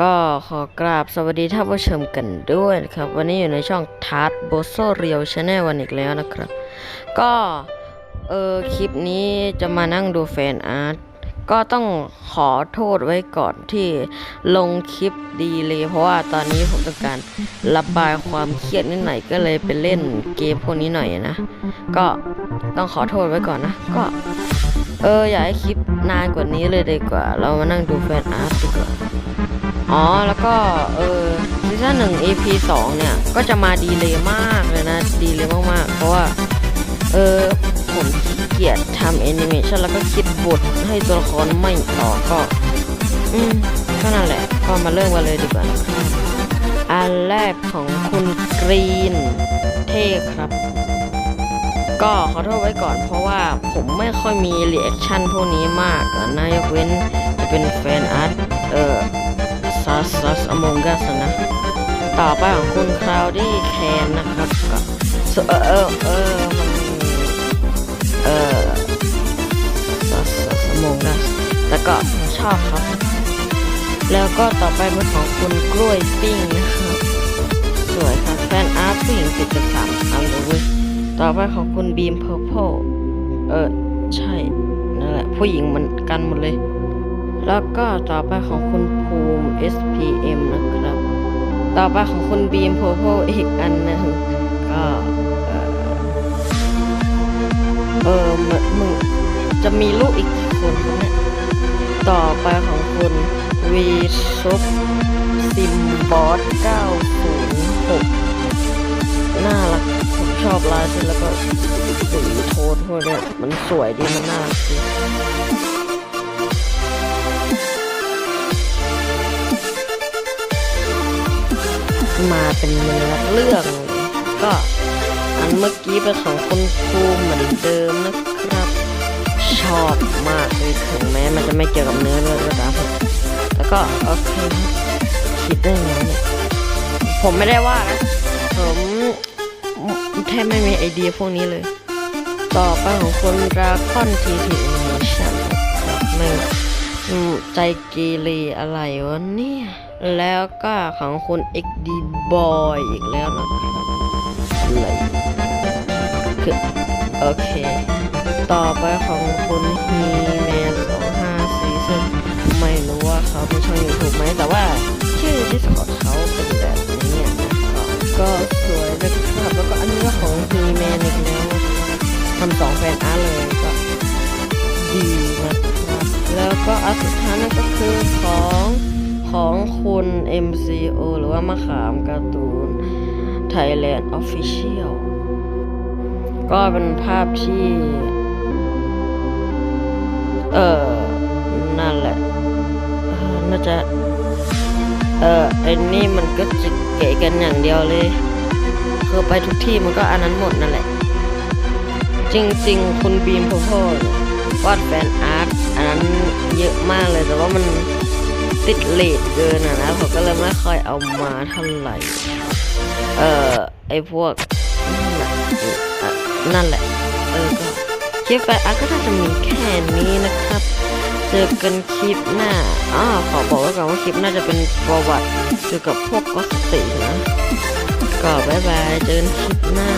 ก็ขอกราบสวัสดีท่านผู้ชมกันด้วยนะครับ วันนี้อยู่ในช่องทาร์ตโบโซเรียวชาแนลวันอีกแล้วนะครับ ก็เออคลิปนี้จะมานั่งดูแฟนอาร์ตก็ต้องขอโทษไว้ก่อนที่ลงคลิปดีเลยเพราะว่าตอนนี้ผมต้องการระบายความเครียดนิดหน่อยก็เลยไปเล่นเกมพวกนี้หน่อยนะ ก็ต้องขอโทษไว้ก่อนนะ ก็ เอออยากให้คลิปนานกว่านี้เลยดีกว่า เรามานั่งดูแฟนอาร์ตดีกว่า อ๋อแล้วก็เออซีซั่นหนึ่ง EP สองเนี่ยก็จะมาดีเลยมากเลยนะดีเลยมากๆ เพราะว่าเออผมขี้เกียจทำแอนิเมชันแล้วก็คิดบทให้ตัวละครไม่ออก็อืมก็นั่นแหละก็มาเริ่มกันเลยดีกว่านะครับอันแรกของคุณกรีนเท่ครับ ก็ขอโทษไว้ก่อนเพราะว่าผมไม่ค่อยมีรีแอคชั่นพวกนี้มากนะยกเว้นจะเป็นแฟน อมงกัสนะ ต่อไปของคุณคราวดี้แคนนะครับก็เออเออเออมันเออซัสสอมงกัสแต่ก็ชอบครับ แล้วก็ต่อไปเป็นของคุณกล้วยปิ้งนะครับสวยครับแฟนอาร์ตผู้หญิงติดกับสามอันเลยต่อไปของคุณบีมเพอร์เพลเออใช่นั่นแหละผู้หญิงมันกันหมดเลย แล้วก็ต่อไปของคุณภูมิ SPM นะครับ ต่อไปของคุณบีมเพอร์เพอีกอันหนึงก็เออเออมึงมึงจะมีลูกอีกคนวะเนี่ยต่อไปของคุณวีซุปซิมบอส906 น่ารักผมชอบลายเส้นแล้วก็สีโทนพวกเนี้ยมันสวยดีมันน่ารักดี เป็นเนื้อเรื่อง ก็อันเมื่อกี้เป็นของคุณครูเหมือนเดิมนะครับ ชอบมากเลยถึงแม้มันจะไม่เกี่ยวกับเนื้อเรื่องก็ตามแล้วก็โอเคคิดได้ไงเนี่ยผมไม่ได้ว่านะผมแทบไม่มีไอเดียพวกนี้เลย ต่อไปของคนราคอนทีทีแอชั่นครับไม่ใจเกเรอะไรวะเนี่ย แล้วก็ของคุณ XD Boy อีกแล้วนะครับอะไรคือโอเค ต่อไปของคุณฮีแมนสองห้าสี่ซึ่งไม่รู้ว่าเขาเป็นช่องยูทูบไหมแต่ว่า ชื่อ Discord เขาเป็นแบบนี้นะครับก็สวยนะครับแล้วก็อันนี้ก็ของฮีแมนอีกแล้วทำสองแฟนอาร์เลยก็ดีนะครับแล้วก็อันสุดท้ายนั่นก็คือของ ของคุณ MCO หรือว่ามะขามการ์ตูน Thailand Official ก็เป็นภาพที่ เออนั่นแหละน่าจะ เออไอ้นี่มันก็จะเก๋กันอย่างเดียวเลย คือไปทุกที่มันก็อันนั้นหมดนั่นแหละ จริงๆ คุณบีมพ่อพ่อวาดแฟนอาร์ตอันนั้นเยอะมากเลยแต่ว่ามัน ติดเลทเกินอะนะผมก็เลยไม่ค่อยเอามาเท่าไหร่ เอ่อ ไอพวกนั่นแหละ เออ ก็คลิปแฟนอาร์ตก็น่าจะมีแค่นี้นะครับ เจอกันคลิปหน้าอ๋อขอบอกไว้ก่อนว่าคลิปน่าจะเป็นประวัติเกี่ยวกับพวกออสตินะ ก็บายบาย เจอกันคลิปหน้า